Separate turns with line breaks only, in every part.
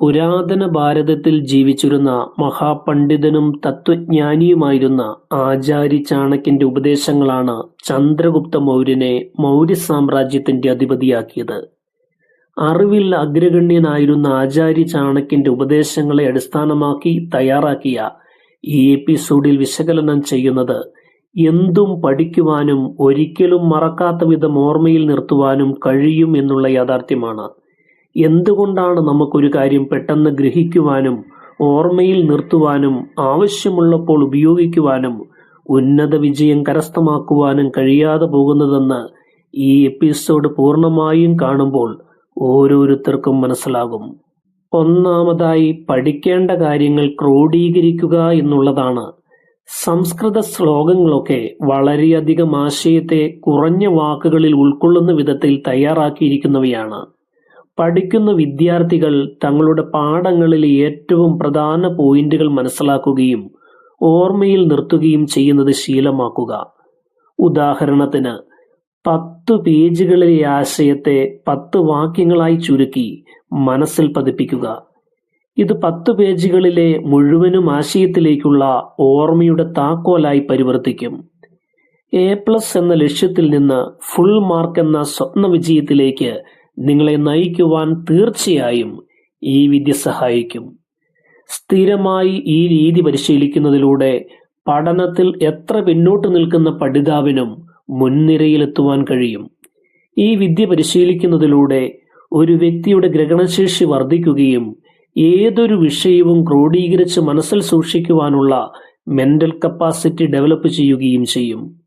പുരാതന ഭാരതത്തിൽ ജീവിച്ചിരുന്ന മഹാപണ്ഡിതനും തത്വജ്ഞാനിയുമായിരുന്ന ആചാര്യ ചാണക്യന്റെ ഉപദേശങ്ങളാണ് ചന്ദ്രഗുപ്ത മൗര്യനെ മൗര്യ സാമ്രാജ്യത്തിന്റെ അധിപതിയാക്കിയത്. അറിവിൽ അഗ്രഗണ്യനായിരുന്ന ആചാര്യ ചാണക്യന്റെ ഉപദേശങ്ങളെ അടിസ്ഥാനമാക്കി തയ്യാറാക്കിയ ഈ എപ്പിസോഡിൽ വിശകലനം ചെയ്യുന്നത് എന്തും പഠിക്കുവാനും ഒരിക്കലും മറക്കാത്ത വിധം ഓർമ്മയിൽ നിർത്തുവാനും കഴിയും എന്നുള്ള യാഥാർത്ഥ്യമാണ്. എന്തുകൊണ്ടാണ് നമുക്കൊരു കാര്യം പെട്ടെന്ന് ഗ്രഹിക്കുവാനും ഓർമ്മയിൽ നിർത്തുവാനും ആവശ്യമുള്ളപ്പോൾ ഉപയോഗിക്കുവാനും ഉന്നത വിജയം കരസ്ഥമാക്കുവാനും കഴിയാതെ പോകുന്നതെന്ന് ഈ എപ്പിസോഡ് പൂർണമായും കാണുമ്പോൾ ഓരോരുത്തർക്കും മനസ്സിലാകും. ഒന്നാമതായി പഠിക്കേണ്ട കാര്യങ്ങൾ ക്രോഡീകരിക്കുക എന്നുള്ളതാണ്. സംസ്കൃത ശ്ലോകങ്ങളൊക്കെ വളരെയധികം ആശയത്തെ കുറഞ്ഞ വാക്കുകളിൽ ഉൾക്കൊള്ളുന്ന വിധത്തിൽ തയ്യാറാക്കിയിരിക്കുന്നവയാണ്. പഠിക്കുന്ന വിദ്യാർത്ഥികൾ തങ്ങളുടെ പാഠങ്ങളിൽ ഏറ്റവും പ്രധാന പോയിന്റുകൾ മനസ്സിലാക്കുകയും ഓർമ്മയിൽ നിർത്തുകയും ചെയ്യുന്നത് ശീലമാക്കുക. ഉദാഹരണത്തിന് പത്ത് പേജുകളിലെ ആശയത്തെ പത്ത് വാക്യങ്ങളായി ചുരുക്കി മനസ്സിൽ പതിപ്പിക്കുക. ഇത് പത്ത് പേജുകളിലെ മുഴുവനും ആശയത്തിലേക്കുള്ള ഓർമ്മയുടെ താക്കോലായി പരിവർത്തിക്കും. എ പ്ലസ് എന്ന ലക്ഷ്യത്തിൽ നിന്ന് ഫുൾ മാർക്ക് എന്ന സ്വപ്ന വിജയത്തിലേക്ക് നിങ്ങളെ നയിക്കുവാൻ തീർച്ചയായും ഈ വിദ്യ സഹായിക്കും. സ്ഥിരമായി ഈ രീതി പരിശീലിക്കുന്നതിലൂടെ പഠനത്തിൽ എത്ര പിന്നോട്ട് നിൽക്കുന്ന പഠിതാവിനും മുൻനിരയിലെത്തുവാൻ കഴിയും. ഈ വിദ്യ പരിശീലിക്കുന്നതിലൂടെ ഒരു വ്യക്തിയുടെ ഗ്രഹണശേഷി വർദ്ധിക്കുകയും ഏതൊരു വിഷയവും ക്രോഡീകരിച്ച് മനസ്സിൽ സൂക്ഷിക്കുവാനുള്ള മെന്റൽ കപ്പാസിറ്റി ഡെവലപ്പ് ചെയ്യുകയും ചെയ്യും.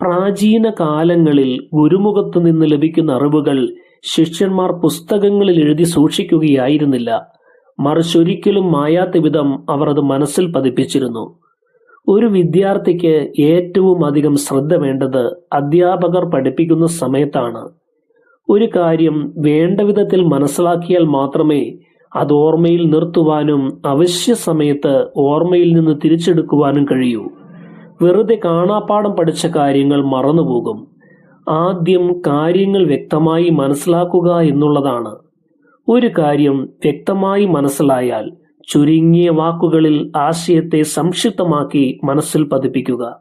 പ്രാചീന കാലങ്ങളിൽ ഗുരുമുഖത്തു നിന്ന് ലഭിക്കുന്ന അറിവുകൾ ശിഷ്യന്മാർ പുസ്തകങ്ങളിൽ എഴുതി സൂക്ഷിക്കുകയായിരുന്നില്ല. മറിച്ച് ഒരിക്കലും മായാത്ത വിധം അവർ അത് മനസ്സിൽ പതിപ്പിച്ചിരുന്നു. ഒരു വിദ്യാർത്ഥിക്ക് ഏറ്റവും അധികം ശ്രദ്ധ വേണ്ടത് അധ്യാപകർ പഠിപ്പിക്കുന്ന സമയത്താണ്. ഒരു കാര്യം വേണ്ട വിധത്തിൽ മനസ്സിലാക്കിയാൽ മാത്രമേ അത് ഓർമ്മയിൽ നിർത്തുവാനും അവശ്യ സമയത്ത് ഓർമ്മയിൽ നിന്ന് തിരിച്ചെടുക്കുവാനും കഴിയൂ. വെറുതെ കാണാപ്പാടം പഠിച്ച കാര്യങ്ങൾ മറന്നുപോകും. ആദ്യം കാര്യങ്ങൾ വ്യക്തമായി മനസ്സിലാക്കുക എന്നുള്ളതാണ്. ഒരു കാര്യം വ്യക്തമായി മനസ്സിലായാൽ ചുരുങ്ങിയ വാക്കുകളിൽ ആശയത്തെ സംക്ഷിപ്തമാക്കി മനസ്സിൽ പതിപ്പിക്കുക.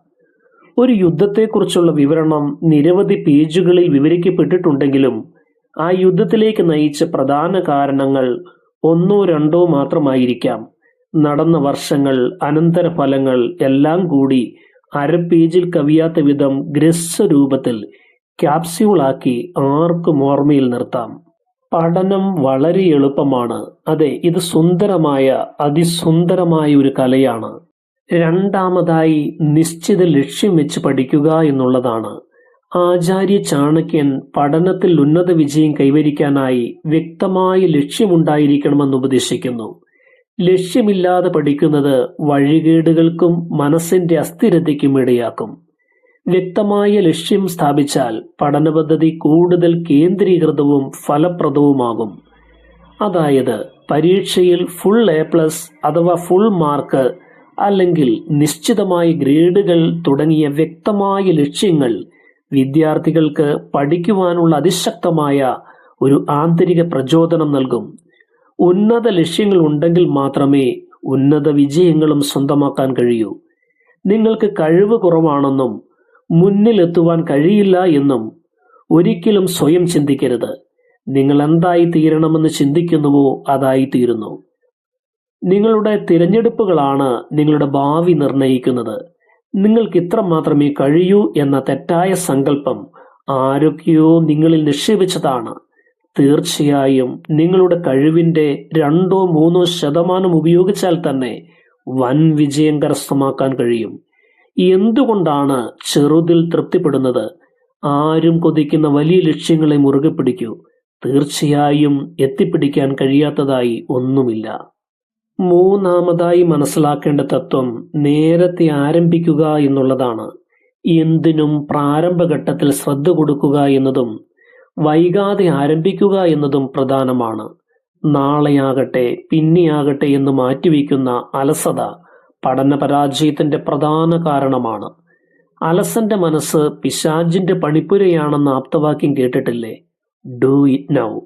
ഒരു യുദ്ധത്തെക്കുറിച്ചുള്ള വിവരണം നിരവധി പേജുകളിൽ വിവരിക്കപ്പെട്ടിട്ടുണ്ടെങ്കിലും ആ യുദ്ധത്തിലേക്ക് നയിച്ച പ്രധാന കാരണങ്ങൾ ഒന്നോ രണ്ടോ മാത്രമായിരിക്കാം. നടന്ന വർഷങ്ങൾ അനന്തര ഫലങ്ങൾ എല്ലാം കൂടി അര പേജിൽ കവിയാത്ത വിധം ഗ്രസ്വരൂപത്തിൽ ക്യാപ്സ്യൂളാക്കി ആർക്കും ഓർമ്മയിൽ നിർത്താം. പഠനം വളരെ എളുപ്പമാണ്. അതെ ഇത് സുന്ദരമായ അതിസുന്ദരമായ ഒരു കലയാണ്. രണ്ടാമതായി നിശ്ചിത ലക്ഷ്യം വെച്ച് പഠിക്കുക എന്നുള്ളതാണ്. ആചാര്യ ചാണക്യൻ പഠനത്തിൽ ഉന്നത വിജയം കൈവരിക്കാനായി വ്യക്തമായ ലക്ഷ്യമുണ്ടായിരിക്കണമെന്ന് ഉപദേശിക്കുന്നു. ലക്ഷ്യമില്ലാതെ പഠിക്കുന്നത് വഴികേടുകൾക്കും മനസ്സിന്റെ അസ്ഥിരതയ്ക്കും ഇടയാക്കും. വ്യക്തമായ ലക്ഷ്യം സ്ഥാപിച്ചാൽ പഠന പദ്ധതി കൂടുതൽ കേന്ദ്രീകൃതവും ഫലപ്രദവുമാകും. അതായത് പരീക്ഷയിൽ ഫുൾ എ പ്ലസ് അഥവാ ഫുൾ മാർക്ക് അല്ലെങ്കിൽ നിശ്ചിതമായ ഗ്രേഡുകൾ തുടങ്ങിയ വ്യക്തമായ ലക്ഷ്യങ്ങൾ വിദ്യാർത്ഥികൾക്ക് പഠിക്കുവാനുള്ള അതിശക്തമായ ഒരു ആന്തരിക പ്രചോദനം നൽകും. ഉന്നത ലക്ഷ്യങ്ങൾ ഉണ്ടെങ്കിൽ മാത്രമേ ഉന്നത വിജയങ്ങളും സ്വന്തമാക്കാൻ കഴിയൂ. നിങ്ങൾക്ക് കഴിവ് കുറവാണെന്നും മുന്നിലെത്തുവാൻ കഴിയില്ല എന്നും ഒരിക്കലും സ്വയം ചിന്തിക്കരുത്. നിങ്ങൾ എന്തായി തീരണമെന്ന് ചിന്തിക്കുന്നുവോ അതായി തീരുന്നു നിങ്ങളുടെ തിരഞ്ഞെടുപ്പുകളാണ് നിങ്ങളുടെ ഭാവി നിർണയിക്കുന്നത്. നിങ്ങൾക്ക് ഇത്ര മാത്രമേ കഴിയൂ എന്ന തെറ്റായ സങ്കല്പം ആരൊക്കെയോ നിങ്ങളിൽ നിക്ഷേപിച്ചതാണ്. തീർച്ചയായും നിങ്ങളുടെ കഴിവിന്റെ രണ്ടോ മൂന്നോ ശതമാനം ഉപയോഗിച്ചാൽ തന്നെ വൻ വിജയം കരസ്ഥമാക്കാൻ കഴിയും. എന്തുകൊണ്ടാണ് ചെറുതിൽ തൃപ്തിപ്പെടുന്നത്? ആരും കൊതിക്കുന്ന വലിയ ലക്ഷ്യങ്ങളെ മുറുകെ പിടിക്കൂ. തീർച്ചയായും എത്തിപ്പിടിക്കാൻ കഴിയാത്തതായി ഒന്നുമില്ല. മൂന്നാമതായി മനസ്സിലാക്കേണ്ട തത്വം നേരത്തെ ആരംഭിക്കുക എന്നുള്ളതാണ്. എന്തിനും പ്രാരംഭഘട്ടത്തിൽ ശ്രദ്ധ കൊടുക്കുക എന്നതും വൈകാതെ ആരംഭിക്കുക എന്നതും പ്രധാനമാണ്. നാളെയാകട്ടെ പിന്നെയാകട്ടെ എന്ന് മാറ്റിവെക്കുന്ന അലസത പഠന പരാജയത്തിന്റെ പ്രധാന കാരണമാണ്. അലസന്റെ മനസ്സ് പിശാജിന്റെ പണിപ്പുരയാണെന്ന ആപ്തവാക്യം കേട്ടിട്ടില്ലേ? ഡു ഇറ്റ് നൗ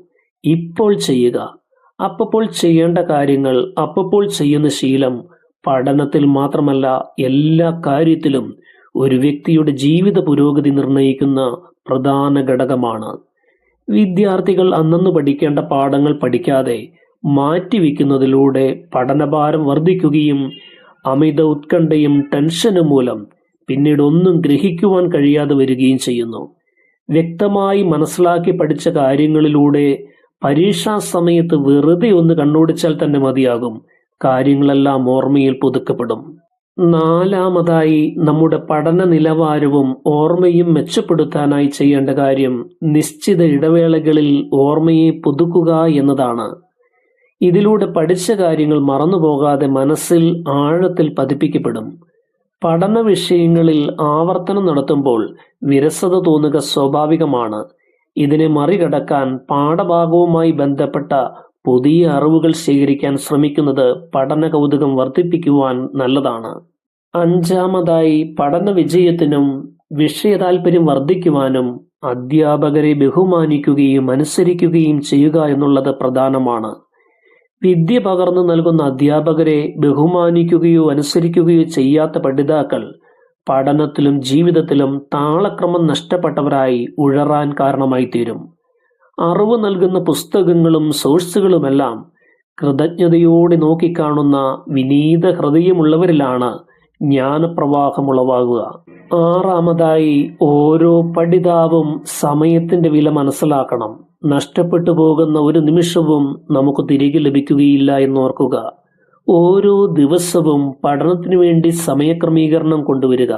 ഇപ്പോൾ ചെയ്യുക. അപ്പപ്പോൾ ചെയ്യേണ്ട കാര്യങ്ങൾ അപ്പപ്പോൾ ചെയ്യുന്ന ശീലം പഠനത്തിൽ മാത്രമല്ല എല്ലാ കാര്യത്തിലും ഒരു വ്യക്തിയുടെ ജീവിത പുരോഗതി നിർണയിക്കുന്ന പ്രധാന ഘടകമാണ്. വിദ്യാർത്ഥികൾ അന്നന്ന് പഠിക്കേണ്ട പാഠങ്ങൾ പഠിക്കാതെ മാറ്റിവെക്കുന്നതിലൂടെ പഠനഭാരം വർദ്ധിക്കുകയും അമിത ഉത്കണ്ഠയും ടെൻഷനും മൂലം പിന്നീട് ഒന്നും ഗ്രഹിക്കുവാൻ കഴിയാതെ വരികയും ചെയ്യുന്നു. വ്യക്തമായി മനസ്സിലാക്കി പഠിച്ച കാര്യങ്ങളിലൂടെ പരീക്ഷാ സമയത്ത് വെറുതെ ഒന്ന് കണ്ണോടിച്ചാൽ തന്നെ മതിയാകും. കാര്യങ്ങളെല്ലാം ഓർമ്മയിൽ പുതുക്കപ്പെടും. നാലാമതായി നമ്മുടെ പഠന നിലവാരവും ഓർമ്മയും മെച്ചപ്പെടുത്താനായി ചെയ്യേണ്ട കാര്യം നിശ്ചിത ഇടവേളകളിൽ ഓർമ്മയെ പുതുക്കുക എന്നതാണ്. ഇതിലൂടെ പഠിച്ച കാര്യങ്ങൾ മറന്നുപോകാതെ മനസ്സിൽ ആഴത്തിൽ പതിപ്പിക്കപ്പെടും. പഠന വിഷയങ്ങളിൽ ആവർത്തനം നടത്തുമ്പോൾ വിരസത തോന്നുക സ്വാഭാവികമാണ്. ഇതിനെ മറികടക്കാൻ പാഠഭാഗവുമായി ബന്ധപ്പെട്ട പുതിയ അറിവുകൾ ശേഖരിക്കാൻ ശ്രമിക്കുന്നത് പഠന കൗതുകം വർദ്ധിപ്പിക്കുവാൻ നല്ലതാണ്. അഞ്ചാമതായി പഠന വിജയത്തിനും വിഷയ താല്പര്യം വർദ്ധിക്കുവാനും അധ്യാപകരെ ബഹുമാനിക്കുകയും അനുസരിക്കുകയും ചെയ്യുക എന്നുള്ളത് പ്രധാനമാണ്. വിദ്യ പകർന്നു നൽകുന്ന അധ്യാപകരെ ബഹുമാനിക്കുകയോ അനുസരിക്കുകയോ ചെയ്യാത്ത പഠിതാക്കൾ പഠനത്തിലും ജീവിതത്തിലും താളക്രമം നഷ്ടപ്പെട്ടവരായി ഉഴറാൻ കാരണമായി തീരും അറിവ് നൽകുന്ന പുസ്തകങ്ങളും സോഴ്സുകളുമെല്ലാം കൃതജ്ഞതയോടെ നോക്കിക്കാണുന്ന വിനീത ഹൃദയമുള്ളവരിലാണ് ജ്ഞാനപ്രവാഹം ഉളവാകുക ആറാമതായി ഓരോ പഠിതാവും സമയത്തിന്റെ വില മനസ്സിലാക്കണം. നഷ്ടപ്പെട്ടു പോകുന്ന ഒരു നിമിഷവും നമുക്ക് തിരികെ ലഭിക്കുകയില്ല എന്നോർക്കുക. ഓരോ ദിവസവും പഠനത്തിനു വേണ്ടി സമയക്രമീകരണം കൊണ്ടുവരിക.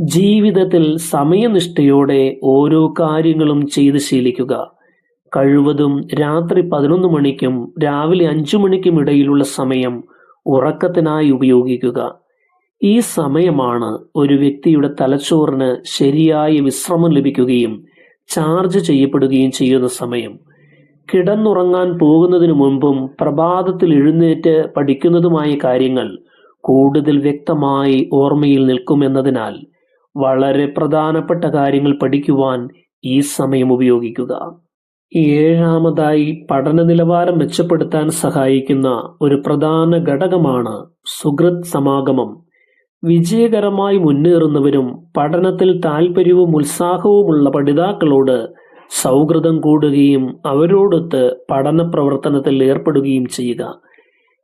ജീവിതത്തിൽ സമയനിഷ്ഠയോടെ ഓരോ കാര്യങ്ങളും ചെയ്ത് ശീലിക്കുക. കഴിവതും രാത്രി പതിനൊന്ന് മണിക്കും രാവിലെ അഞ്ചു മണിക്കും ഇടയിലുള്ള സമയം ഉറക്കത്തിനായി ഉപയോഗിക്കുക. ഈ സമയമാണ് ഒരു വ്യക്തിയുടെ തലച്ചോറിന് ശരിയായ വിശ്രമം ലഭിക്കുകയും ചാർജ് ചെയ്യപ്പെടുകയും ചെയ്യുന്ന സമയം. കിടന്നുറങ്ങാൻ പോകുന്നതിനു മുൻപും പ്രഭാതത്തിൽ എഴുന്നേറ്റ് പഠിക്കുന്നതുമായ കാര്യങ്ങൾ കൂടുതൽ വ്യക്തമായി ഓർമ്മയിൽ നിൽക്കുമെന്നതിനാൽ വളരെ പ്രധാനപ്പെട്ട കാര്യങ്ങൾ പഠിക്കുവാൻ ഈ സമയം ഉപയോഗിക്കുക. ഏഴാമതായി പഠന നിലവാരം മെച്ചപ്പെടുത്താൻ സഹായിക്കുന്ന ഒരു പ്രധാന ഘടകമാണ് സുഹൃത് സമാഗമം. വിജയകരമായി മുന്നേറുന്നവരും പഠനത്തിൽ താൽപ്പര്യവും ഉത്സാഹവുമുള്ള പഠിതാക്കളോട് സൗഹൃദം കൂടുകയും അവരോടൊത്ത് പഠന പ്രവർത്തനത്തിൽ ഏർപ്പെടുകയും ചെയ്യുക.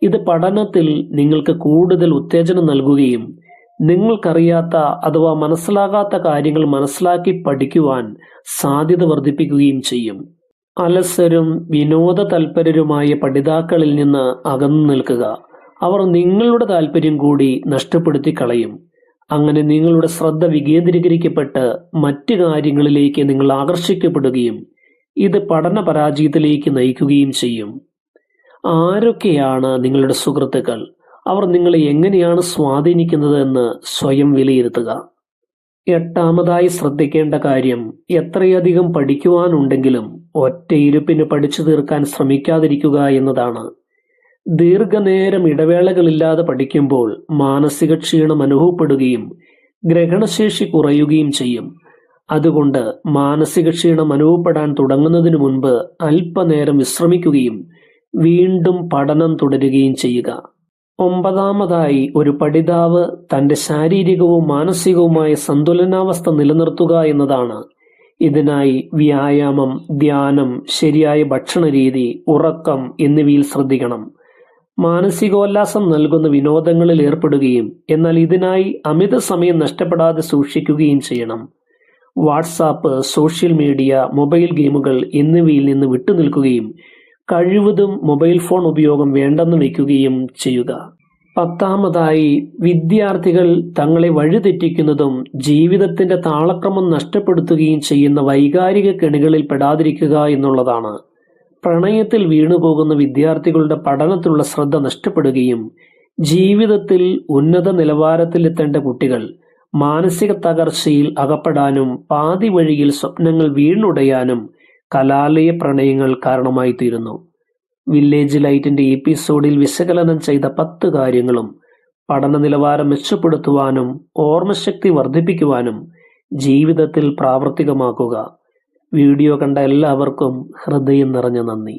ഇത് പഠനത്തിൽ നിങ്ങൾക്ക് കൂടുതൽ ഉത്തേജനം നൽകുകയും നിങ്ങൾക്കറിയാത്ത അഥവാ മനസ്സിലാകാത്ത കാര്യങ്ങൾ മനസ്സിലാക്കി പഠിക്കുവാൻ സാധ്യത വർദ്ധിപ്പിക്കുകയും ചെയ്യും. അലസരും വിനോദ തൽപരരുമായ പഠിതാക്കളിൽ നിന്ന് അകന്നു നിൽക്കുക. അവർ നിങ്ങളുടെ താല്പര്യം കൂടി നഷ്ടപ്പെടുത്തി കളയും അങ്ങനെ നിങ്ങളുടെ ശ്രദ്ധ വികേന്ദ്രീകരിക്കപ്പെട്ട് മറ്റു കാര്യങ്ങളിലേക്ക് നിങ്ങൾ ആകർഷിക്കപ്പെടുകയും ഇത് പഠന പരാജയത്തിലേക്ക് നയിക്കുകയും ചെയ്യും. ആരൊക്കെയാണ് നിങ്ങളുടെ സുഹൃത്തുക്കൾ? അവർ നിങ്ങളെ എങ്ങനെയാണ് സ്വാധീനിക്കുന്നത് എന്ന് സ്വയം വിലയിരുത്തുക. എട്ടാമതായി ശ്രദ്ധിക്കേണ്ട കാര്യം എത്രയധികം പഠിക്കുവാനുണ്ടെങ്കിലും ഒറ്റയിരുപ്പിന് പഠിച്ചു തീർക്കാൻ ശ്രമിക്കാതിരിക്കുക എന്നതാണ്. ദീർഘനേരം ഇടവേളകളില്ലാതെ പഠിക്കുമ്പോൾ മാനസിക ക്ഷീണം അനുഭവപ്പെടുകയും ഗ്രഹണശേഷി കുറയുകയും ചെയ്യും. അതുകൊണ്ട് മാനസിക ക്ഷീണം അനുഭവപ്പെടാൻ തുടങ്ങുന്നതിന് മുൻപ് അല്പനേരം വിശ്രമിക്കുകയും വീണ്ടും പഠനം തുടരുകയും ചെയ്യുക. ഒമ്പതാമതായി ഒരു പഠിതാവ് തന്റെ ശാരീരികവും മാനസികവുമായ സന്തുലനാവസ്ഥ നിലനിർത്തുക എന്നതാണ്. ഇതിനായി വ്യായാമം ധ്യാനം ശരിയായ ഭക്ഷണരീതി ഉറക്കം എന്നിവയിൽ ശ്രദ്ധിക്കണം. മാനസികോല്ലാസം നൽകുന്ന വിനോദങ്ങളിൽ ഏർപ്പെടുകയും എന്നാൽ ഇതിനായി അമിത സമയം നഷ്ടപ്പെടാതെ സൂക്ഷിക്കുകയും ചെയ്യണം. വാട്സാപ്പ് സോഷ്യൽ മീഡിയ മൊബൈൽ ഗെയിമുകൾ എന്നിവയിൽ നിന്ന് വിട്ടുനിൽക്കുകയും കഴിവതും മൊബൈൽ ഫോൺ ഉപയോഗം വേണ്ടെന്ന് വയ്ക്കുകയും ചെയ്യുക. പത്താമതായി വിദ്യാർത്ഥികൾ തങ്ങളെ വഴിതെറ്റിക്കുന്നതും ജീവിതത്തിന്റെ താളക്രമം നഷ്ടപ്പെടുത്തുകയും ചെയ്യുന്ന വൈകാരിക കെണികളിൽ പെടാതിരിക്കുക എന്നുള്ളതാണ്. പ്രണയത്തിൽ വീണുപോകുന്ന വിദ്യാർത്ഥികളുടെ പഠനത്തിലുള്ള ശ്രദ്ധ നഷ്ടപ്പെടുകയും ജീവിതത്തിൽ ഉന്നത നിലവാരത്തിലെത്തേണ്ട കുട്ടികൾ മാനസിക തകർച്ചയിൽ അകപ്പെടാനും പാതി വഴിയിൽ സ്വപ്നങ്ങൾ വീണുടയാനും കലാലയ പ്രണയങ്ങൾ കാരണമായി തീരുന്നു വില്ലേജ് ലൈറ്റിന്റെ എപ്പിസോഡിൽ വിശകലനം ചെയ്ത പത്ത് കാര്യങ്ങളും പഠന നിലവാരം മെച്ചപ്പെടുത്തുവാനും ഓർമ്മശക്തി വർദ്ധിപ്പിക്കുവാനും ജീവിതത്തിൽ പ്രാവർത്തികമാക്കുക. വീഡിയോ കണ്ട എല്ലാവർക്കും ഹൃദയം നിറഞ്ഞ നന്ദി.